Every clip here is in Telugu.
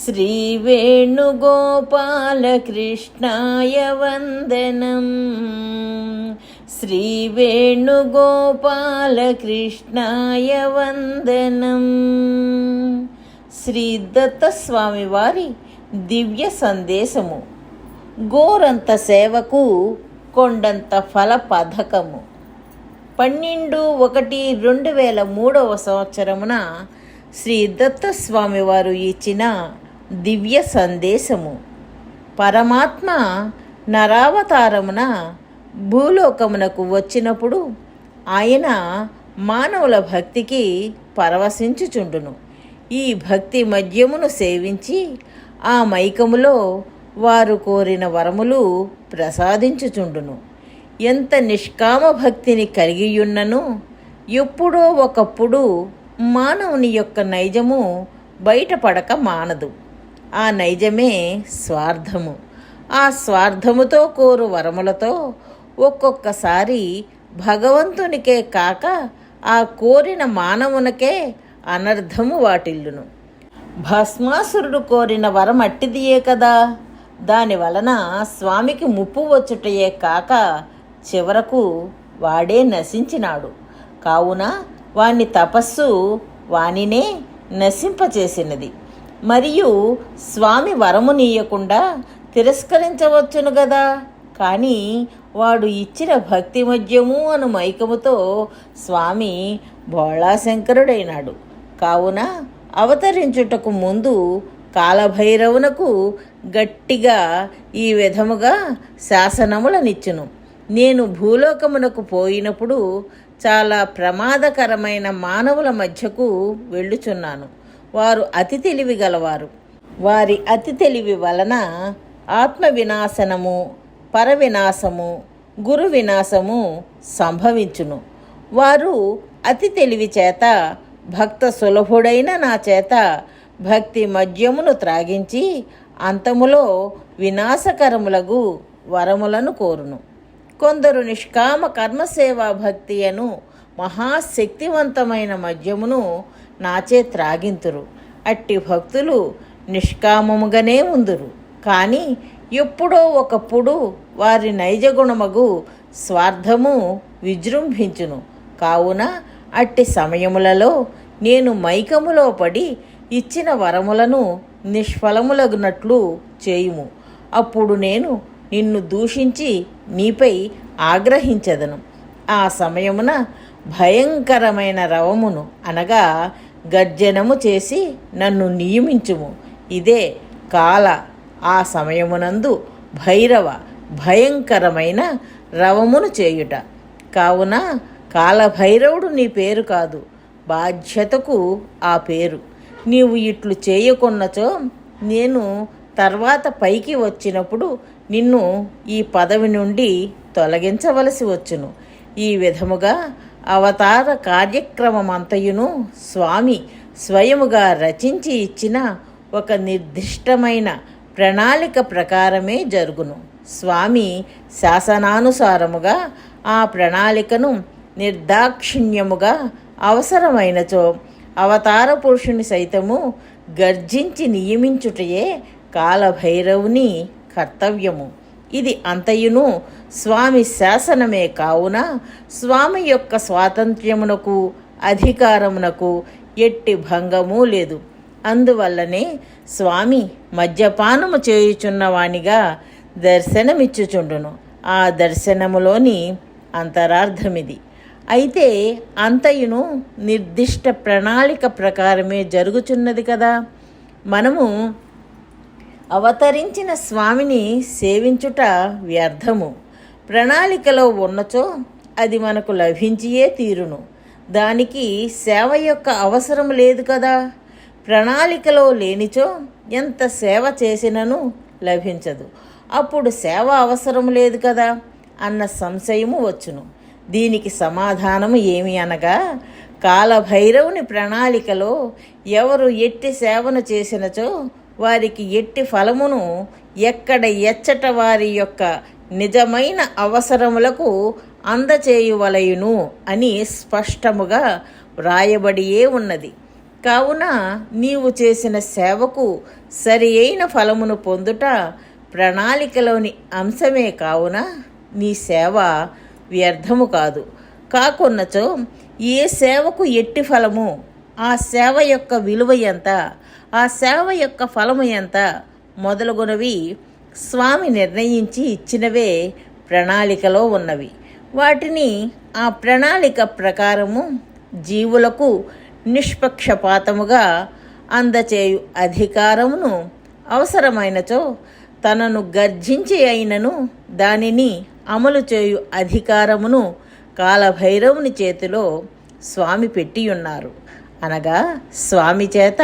श्रीवेणुगोपालकृष्णाय वन्दनम् శ్రీవేణుగోపాలకృష్ణాయ వందనం శ్రీ దత్తస్వామి వారి దివ్య సందేశము గోరంత సేవకు కొండంత ఫల పథకము పన్నెండు ఒకటి రెండు వేల మూడవ సంవత్సరమున శ్రీ దత్తస్వామి వారు ఇచ్చిన దివ్య సందేశము. పరమాత్మ నరావతారమున భూలోకమునకు వచ్చినప్పుడు ఆయన మానవుల భక్తికి పరవశించుచుండును. ఈ భక్తి మద్యమును సేవించి ఆ మైకములో వారు కోరిన వరములు ప్రసాదించుచుండును. ఎంత నిష్కామ భక్తిని కలిగియున్నను ఎప్పుడో ఒకప్పుడు మానవుని యొక్క నైజము బయటపడక మానదు. ఆ నైజమే స్వార్థము. ఆ స్వార్థముతో కోరు వరములతో ఒక్కొక్కసారి భగవంతునికే కాక ఆ కోరిన మానవునికే అనర్థము వాటిల్లును. భస్మాసురుడు కోరిన వరం అట్టిదియే కదా. దాని వలన స్వామికి ముప్పు వచ్చుటయే కాక చివరకు వాడే నశించినాడు. కావున వాని తపస్సు వానినే నశింపచేసినది. మరియు స్వామి వరమునీయకుండా తిరస్కరించవచ్చును గదా. కానీ వాడు ఇచ్చిన భక్తి మద్యము అను మైకముతో స్వామి బోళాశంకరుడైనాడు. కావున అవతరించుటకు ముందు కాలభైరవునకు గట్టిగా ఈ విధముగా శాసనములనిచ్చును. నేను భూలోకమునకు పోయినప్పుడు చాలా ప్రమాదకరమైన మానవుల మధ్యకు వెళ్ళుచున్నాను. వారు అతి తెలివి గలవారు. వారి అతి తెలివి వలన ఆత్మ వినాశనము పరవినాశము గురు వినాశము సంభవించును. వారు అతి తెలివి చేత భక్త సులభుడైన నా చేత భక్తి మద్యమును త్రాగించి అంతములో వినాశకరములగు వరములను కోరును. కొందరు నిష్కామ కర్మసేవా భక్తి అను మహాశక్తివంతమైన మద్యమును నాచే త్రాగింతురు. అట్టి భక్తులు నిష్కామముగానే ఉందురు. కానీ ఎప్పుడో ఒకప్పుడు వారి నైజగుణమగు స్వార్థము విజృంభించును. కావున అట్టి సమయములలో నేను మైకములో పడి ఇచ్చిన వరములను నిష్ఫలములగునట్లు చేయుము. అప్పుడు నేను నిన్ను దూషించి నీపై ఆగ్రహించదను. ఆ సమయమున భయంకరమైన రవమును అనగా గర్జనము చేసి నన్ను నియమించుము. ఇదే కాల. ఆ సమయమునందు భైరవ భయంకరమైన రవమును చేయుట. కావున కాలభైరవుడు నీ పేరు కాదు బాధ్యతకు ఆ పేరు. నీవు ఇట్లు చేయకున్నచో నేను తర్వాత పైకి వచ్చినప్పుడు నిన్ను ఈ పదవి నుండి తొలగించవలసి వచ్చును. ఈ విధముగా అవతార కార్యక్రమమంతయును స్వామి స్వయముగా రచించి ఇచ్చిన ఒక నిర్దిష్టమైన ప్రణాళిక ప్రకారమే జరుగును. స్వామి శాసనానుసారముగా ఆ ప్రణాళికను నిర్దాక్షిణ్యముగా అవసరమైనచో అవతార పురుషుని సైతము గర్జించి నియమించుటయే కాలభైరవుని కర్తవ్యము. ఇది అంతయును స్వామి శాసనమే కావున స్వామి యొక్క స్వాతంత్ర్యమునకు అధికారమునకు ఎట్టి భంగము లేదు. అందువల్లనే స్వామి మద్యపానము చేయుచున్నవానిగా దర్శనమిచ్చుచుండును. ఆ దర్శనములోని అంతరార్థమిది. అయితే అంతయును నిర్దిష్ట ప్రణాళిక ప్రకారమే జరుగుచున్నది కదా. మనము అవతరించిన స్వామిని సేవించుట వ్యర్థము. ప్రణాళికలో ఉన్నచో అది మనకు లభించియే తీరును. దానికి సేవ యొక్క అవసరం లేదు కదా. ప్రణాళికలో లేనిచో ఎంత సేవ చేసినను లభించదు. అప్పుడు సేవ అవసరం లేదు కదా అన్న సంశయము వచ్చును. దీనికి సమాధానము ఏమి అనగా కాలభైరవుని ప్రణాళికలో ఎవరు ఎట్టి సేవను చేసినచో వారికి ఎట్టి ఫలమును ఎక్కడ ఎచ్చట వారి యొక్క నిజమైన అవసరములకు అందచేయువలయును అని స్పష్టముగా వ్రాయబడియే ఉన్నది. కావున నీవు చేసిన సేవకు సరి అయిన ఫలమును పొందుట ప్రణాళికలోని అంశమే కావున నీ సేవ వ్యర్థము కాదు. కాకున్నచో ఏ సేవకు ఎట్టి ఫలము ఆ సేవ యొక్క విలువ ఎంత ఆ సేవ యొక్క ఫలము ఎంత? మొదలగునవి స్వామి నిర్ణయించి ఇచ్చినవే ప్రణాళికలో ఉన్నవి. వాటిని ఆ ప్రణాళిక ప్రకారము జీవులకు నిష్పక్షపాతముగా అందచేయు అధికారమును అవసరమైనచో తనను గర్జించి అయినను దానిని అమలు చేయు అధికారమును కాలభైరవుని చేతిలో స్వామి పెట్టి ఉన్నారు అనగా స్వామి చేత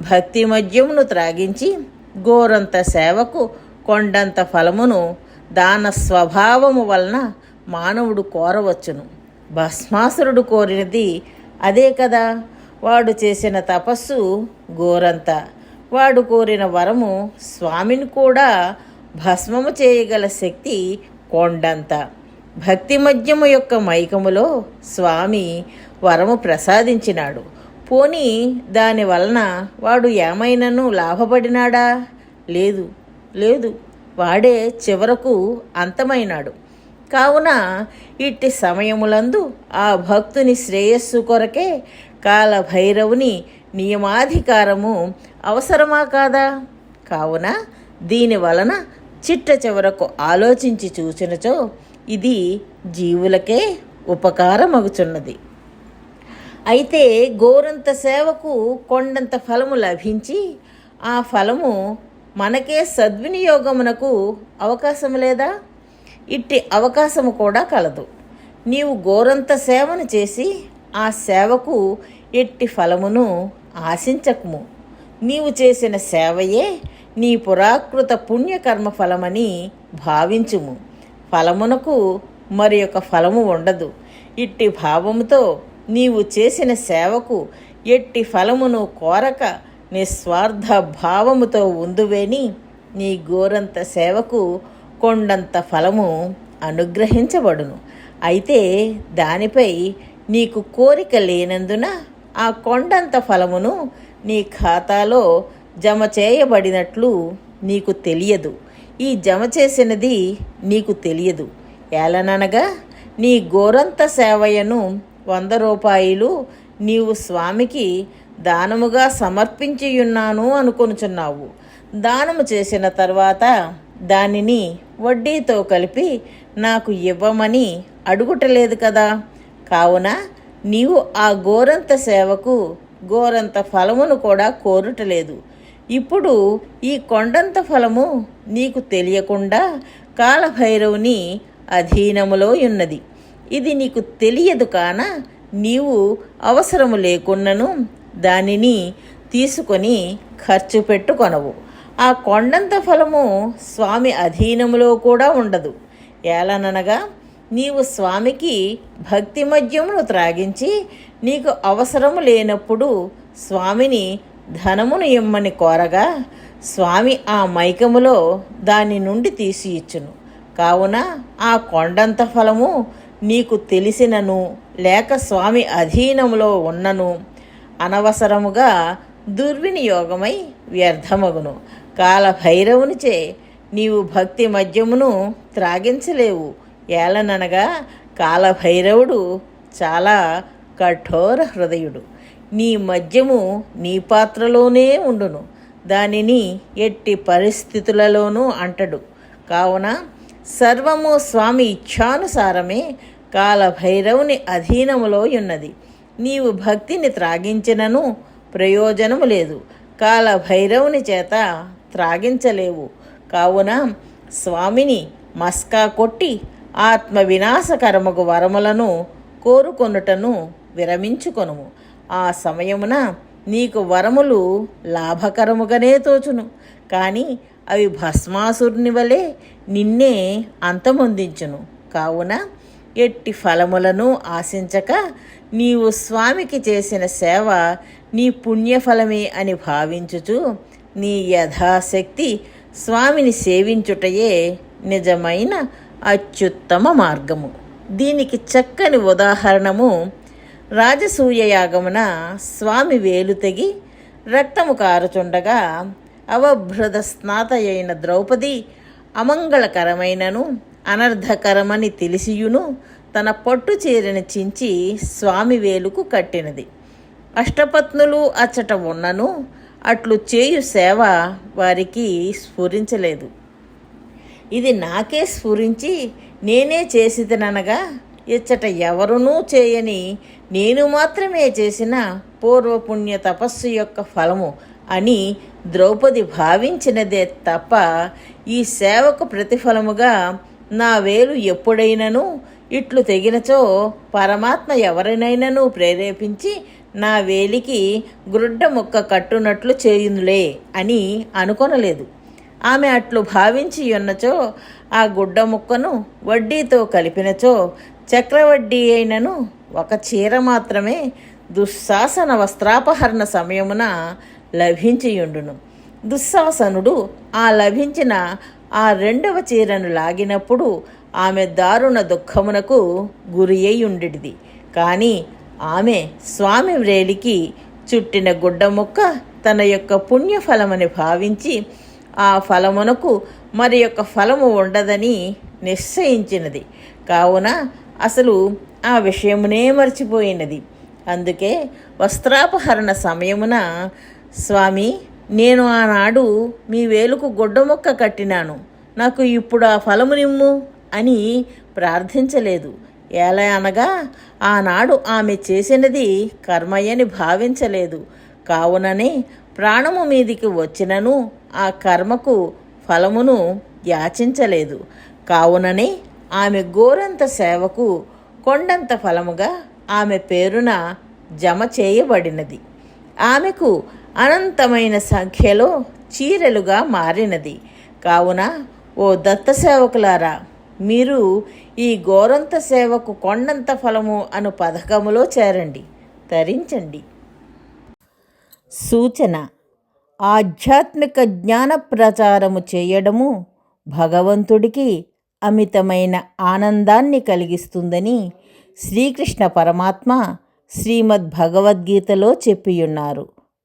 భక్తి మద్యమును త్రాగించి గోరంత సేవకు కొండంత ఫలమును దాన స్వభావము వలన మానవుడు కోరవచ్చును. భస్మాసురుడు కోరినది అదే కదా. వాడు చేసిన తపస్సు గోరంత. వాడు కోరిన వరము స్వామిని కూడా భస్మము చేయగల శక్తి కొండంత. భక్తి మద్యము యొక్క మైకములో స్వామి వరము ప్రసాదించినాడు. పోనీ దాని వలన వాడు ఏమైనాను లాభపడినాడా? లేదు లేదు వాడే చివరకు అంతమైనాడు. కావున ఇట్టి సమయములందు ఆ భక్తుని శ్రేయస్సు కొరకే కాలభైరవుని నియమాధికారము అవసరమా కాదా? కావున దీని వలన చిట్ట చివరకు ఆలోచించి చూచినచో ఇది జీవులకే ఉపకారమగుచున్నది. అయితే గోరంత సేవకు కొండంత ఫలము లభించి ఆ ఫలము మనకే సద్వినియోగమునకు అవకాశం లేదా? ఇట్టి అవకాశము కూడా కలదు. నీవు గోరంత సేవను చేసి ఆ సేవకు ఎట్టి ఫలమును ఆశించకము. నీవు చేసిన సేవయే నీ పురాకృత పుణ్యకర్మ ఫలమని భావించుము. ఫలమునకు మరి యొక్క ఫలము ఉండదు. ఇట్టి భావముతో నీవు చేసిన సేవకు ఎట్టి ఫలమును కోరక నిస్వార్థ భావముతో ఉందువేని నీ గోరంత సేవకు కొండంత ఫలము అనుగ్రహించబడును. అయితే దానిపై నీకు కోరిక లేనందున ఆ కొండంత ఫలమును నీ ఖాతాలో జమ చేయబడినట్లు నీకు తెలియదు. ఈ జమ చేసినది నీకు తెలియదు. ఏలననగా నీ గోరంత సేవయను వంద రూపాయలు నీవు స్వామికి దానముగా సమర్పించియున్నాను అనుకొనుచున్నావు. దానము చేసిన తర్వాత దానిని వడ్డీతో కలిపి నాకు ఇవ్వమని అడుగుటలేదు కదా. కావున నీవు ఆ గోరంత సేవకు గోరంత ఫలమును కూడా కోరుటలేదు. ఇప్పుడు ఈ కొండంత ఫలము నీకు తెలియకుండా కాలభైరవుని అధీనములో ఉన్నది. ఇది నీకు తెలియదు కాన? నీవు అవసరము లేకున్నను దానిని తీసుకొని ఖర్చు పెట్టుకొనవు. ఆ కొండంత ఫలము స్వామి అధీనములో కూడా ఉండదు. ఏలననగా నీవు స్వామికి భక్తి మద్యమును త్రాగించి నీకు అవసరము లేనప్పుడు స్వామిని ధనమును ఇమ్మని కోరగా స్వామి ఆ మైకములో దాని నుండి తీసి ఇచ్చును కావున ఆ కొండంత ఫలము నీకు తెలిసినను లేక స్వామి అధీనములో ఉన్నను అనవసరముగా దుర్వినియోగమై వ్యర్థమగును. కాలభైరవునిచే నీవు భక్తి మద్యమును త్రాగించలేవు. ఏలననగా కాలభైరవుడు చాలా కఠోర హృదయుడు. నీ మద్యము నీ పాత్రలోనే ఉండును. దానిని ఎట్టి పరిస్థితులలోనూ అంటడు. కావున సర్వము స్వామి ఇచ్ఛానుసారమే కాలభైరవుని అధీనములో ఉన్నది. నీవు భక్తిని త్రాగించినను ప్రయోజనము లేదు. కాలభైరవుని చేత త్రాగించలేవు. కావున స్వామిని మస్కా కొట్టి ఆత్మ వినాశకరముగు వరములను కోరుకొనుటను విరమించుకొనుము. ఆ సమయమున నీకు వరములు లాభకరముగానే తోచును. కానీ అవి భస్మాసురుని వలె నిన్నే అంతమొందించును. కావున ఎట్టి ఫలములను ఆశించక నీవు స్వామికి చేసిన సేవ నీ పుణ్యఫలమే అని భావించుచు నీ యథాశక్తి స్వామిని సేవించుటయే నిజమైన అత్యుత్తమ మార్గము. దీనికి చక్కని ఉదాహరణము రాజసూయ యాగమున స్వామి వేలు తెగి రక్తము కారుచుండగా అవభృత స్నాత అయిన ద్రౌపది అమంగళకరమైనను అనర్ధకరమని తెలిసియును తన పట్టు చీరను చించి స్వామి వేలుకు కట్టినది. అష్టపత్నులు అచ్చట ఉన్నను అట్లు చేయు సేవ వారికి స్ఫురించలేదు. ఇది నాకే స్ఫురించి నేనే చేసిదనగా ఇచ్చట ఎవరునూ చేయని నేను మాత్రమే చేసిన పూర్వపుణ్య తపస్సు యొక్క ఫలము అని ద్రౌపది భావించినదే తప్ప ఈ సేవకు ప్రతిఫలముగా నా వేలు ఎప్పుడైనను ఇట్లు తెగినచో పరమాత్మ ఎవరినైనను ప్రేరేపించి నా వేలికి గ్రుడ్డ ముక్క కట్టునట్లు చేయునులే అని అనుకొనలేదు. ఆమె అట్లు భావించి ఉన్నచో ఆ గుడ్డ ముక్కను వడ్డీతో కలిపినచో చక్రవడ్డీ అయినను ఒక చీర మాత్రమే దుశ్శాసన వస్త్రాపహరణ సమయమున లభించియుండును. దుశ్శాసనుడు ఆ లభించిన ఆ రెండవ చీరను లాగినప్పుడు ఆమె దారుణ దుఃఖమునకు గురి అయి కానీ ఆమె స్వామి వ్రేలికి చుట్టిన గుడ్డ ముక్క తన యొక్క పుణ్యఫలమని భావించి ఆ ఫలమునకు మరి యొక్క ఫలము ఉండదని నిశ్చయించినది. కావున అసలు ఆ విషయమునే మర్చిపోయినది. అందుకే వస్త్రాపహరణ సమయమున స్వామి నేను ఆనాడు మీ వేలుకు గుడ్డ మొక్క కట్టినాను. నాకు ఇప్పుడు ఆ ఫలము నిమ్ము అని ప్రార్థించలేదు. ఎలా అనగా ఆనాడు ఆమె చేసినది కర్మయ్యని భావించలేదు. కావుననే ప్రాణము మీదికి వచ్చినను ఆ కర్మకు ఫలమును యాచించలేదు. కావుననే ఆమె గోరంత సేవకు కొండంత ఫలముగా ఆమె పేరున జమ చేయబడినది. ఆమెకు అనంతమైన సంఖ్యలో చీరలుగా మారినది. కావున ఓ దత్త సేవకులారా మీరు ఈ గోరంత సేవకు కొండంత ఫలము అను పథకములో చేరండి. తరించండి. సూచన ఆధ్యాత్మిక జ్ఞాన ప్రచారము చేయడము భగవంతుడికి అమితమైన ఆనందాన్ని కలిగిస్తుందని శ్రీకృష్ణ పరమాత్మ శ్రీమద్ భగవద్గీతలో చెప్పియున్నారు.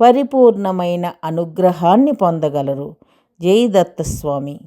పరిపూర్ణమైన అనుగ్రహాన్ని పొందగలరు. జై దత్తస్వామి.